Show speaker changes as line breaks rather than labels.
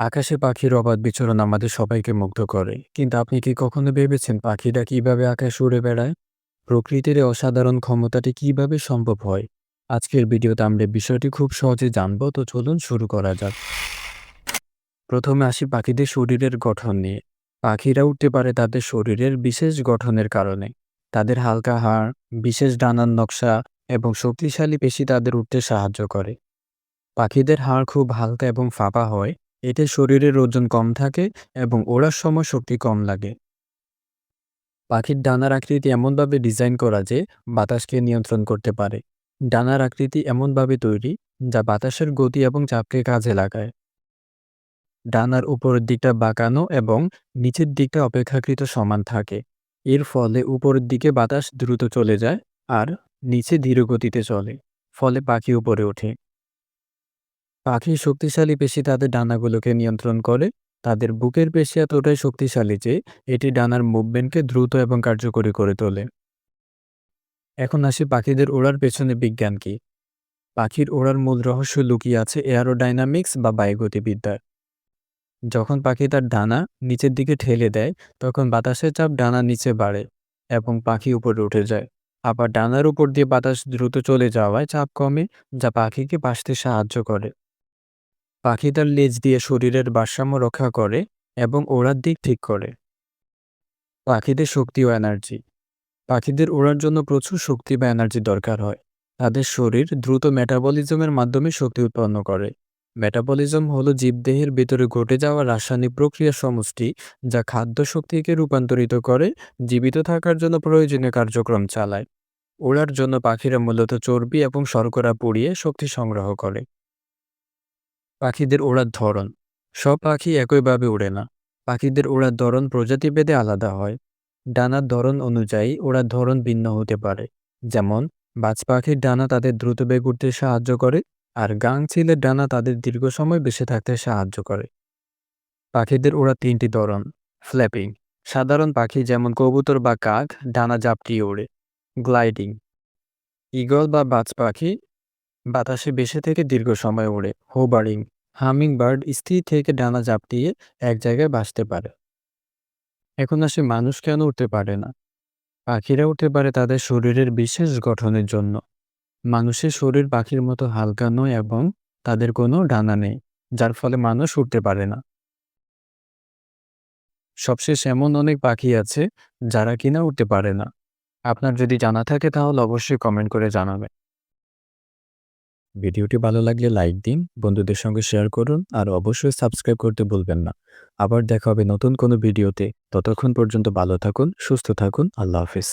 আকাশে পাখির অবাধ বিচরণ আমাদের সবাইকে মুগ্ধ করে। কিন্তু আপনি কি কখনো ভেবেছেন পাখিরা কীভাবে আকাশে উড়ে বেড়ায়? প্রকৃতির অসাধারণ ক্ষমতাটি কীভাবে সম্ভব হয়? আজকের ভিডিওতে আমরা বিষয়টি খুব সহজে জানব, তো চলুন শুরু করা যাক। প্রথমে আসি পাখিদের শরীরের গঠন নিয়ে। পাখিরা উঠতে পারে তাদের শরীরের বিশেষ গঠনের কারণে। তাদের হালকা হাড়, বিশেষ ডানার নকশা এবং শক্তিশালী পেশি তাদের উঠতে সাহায্য করে। পাখিদের হাড় খুব হালকা এবং ফাঁপা হয় এতে শরীরের ওজন কম থাকে এবং ওড়ার সময় শক্তি কম লাগে। পাখির ডানার আকৃতি এমনভাবে ডিজাইন করা যে বাতাসকে নিয়ন্ত্রণ করতে পারে। ডানার আকৃতি এমনভাবে তৈরি যা বাতাসের গতি এবং চাপকে কাজে লাগায়। ডানার উপরের দিকটা বাঁকানো এবং নিচের দিকটা অপেক্ষাকৃত সমান থাকে। এর ফলে উপরের দিকে বাতাস দ্রুত চলে যায় আর নিচে ধীর গতিতে চলে, ফলে পাখি উপরে ওঠে। পাখির শক্তিশালী পেশি তাদের ডানাগুলোকে নিয়ন্ত্রণ করে। তাদের বুকের পেশি এতটাই শক্তিশালী যে, এটি ডানার মুভমেন্টকে দ্রুত এবং কার্যকরী করে তোলে। এখন আসি পাখিদের ওড়ার পেছনে বিজ্ঞান কি? পাখির ওড়ার মূল রহস্য লুকিয়ে আছে এয়ারোডাইনামিক্স বা বায়ুগতিবিদ্যার যখন পাখি তার ডানা নিচের দিকে ঠেলে দেয়, তখন বাতাসের চাপ ডানা নিচে বাড়ে এবং পাখি উপরে উঠে যায়। আবার ডানার উপর দিয়ে বাতাস দ্রুত চলে যাওয়ায় চাপ কমে, যা পাখিকে বাঁচতে সাহায্য করে। পাখি তার লেজ দিয়ে শরীরের ভারসাম্য রক্ষা করে এবং ওড়ার দিক ঠিক করে। পাখিদের শক্তি ও এনার্জি। পাখিদের ওড়ার জন্য প্রচুর শক্তি বা এনার্জি দরকার হয়। তাদের শরীর দ্রুত মেটাবলিজমের মাধ্যমে শক্তি উৎপন্ন করে। মেটাবলিজম হলো জীবদেহের ভেতরে ঘটে যাওয়া রাসায়নিক প্রক্রিয়ার সমষ্টি যা খাদ্য শক্তিকে রূপান্তরিত করে জীবিত থাকার জন্য প্রয়োজনীয় কার্যক্রম চালায়। ওড়ার জন্য পাখিরা মূলত চর্বি এবং শর্করা পুড়িয়ে শক্তি সংগ্রহ করে। পাখিদের ওড়ার ধরন। সব পাখি একইভাবে ওড়ে না। পাখিদের ওড়ার ধরন প্রজাতিভেদে আলাদা হয়। ডানার ধরন অনুযায়ী ওড়ার ধরন ভিন্ন হতে পারে। যেমন, বাজ পাখির ডানা তাদের দ্রুত বেগ উঠতে সাহায্য করে আর গাং চিলের ডানা তাদের দীর্ঘ সময় বেঁচে থাকতে সাহায্য করে। পাখিদের ওড়া তিনটি ধরন। ফ্ল্যাপিং। সাধারণ পাখি যেমন কবুতর বা কাক, ডানা জাপটিয়ে ওড়ে। গ্লাইডিং। ইগল বা বাজ পাখি বাতাসে বেশি থেকে দীর্ঘ সময় ওড়ে। হোবারিং হামিং বার্ড স্থির থেকে ডানা জাপটিয়ে এক জায়গায় বাসতে পারে। এখন আসে মানুষ কেন উঠতে পারে না? পাখিরা উঠতে পারে তাদের শরীরের বিশেষ গঠনের জন্য। মানুষের শরীর পাখির মতো হালকা নয় এবং তাদের কোনো ডানা নেই, যার ফলে মানুষ উঠতে পারে না। সবশেষ এমন অনেক পাখি আছে যারা কিনা উঠতে পারে না। আপনার যদি জানা থাকে তাহলে অবশ্যই কমেন্ট করে জানাবেন। ভিডিওটি ভালো লাগলে লাইক দিন, বন্ধুদের সঙ্গে শেয়ার করুন আর অবশ্যই সাবস্ক্রাইব করতে ভুলবেন না। আবার দেখা হবে নতুন কোনো ভিডিওতে। ততক্ষণ পর্যন্ত ভালো থাকুন, সুস্থ থাকুন, আল্লাহ হাফিজ।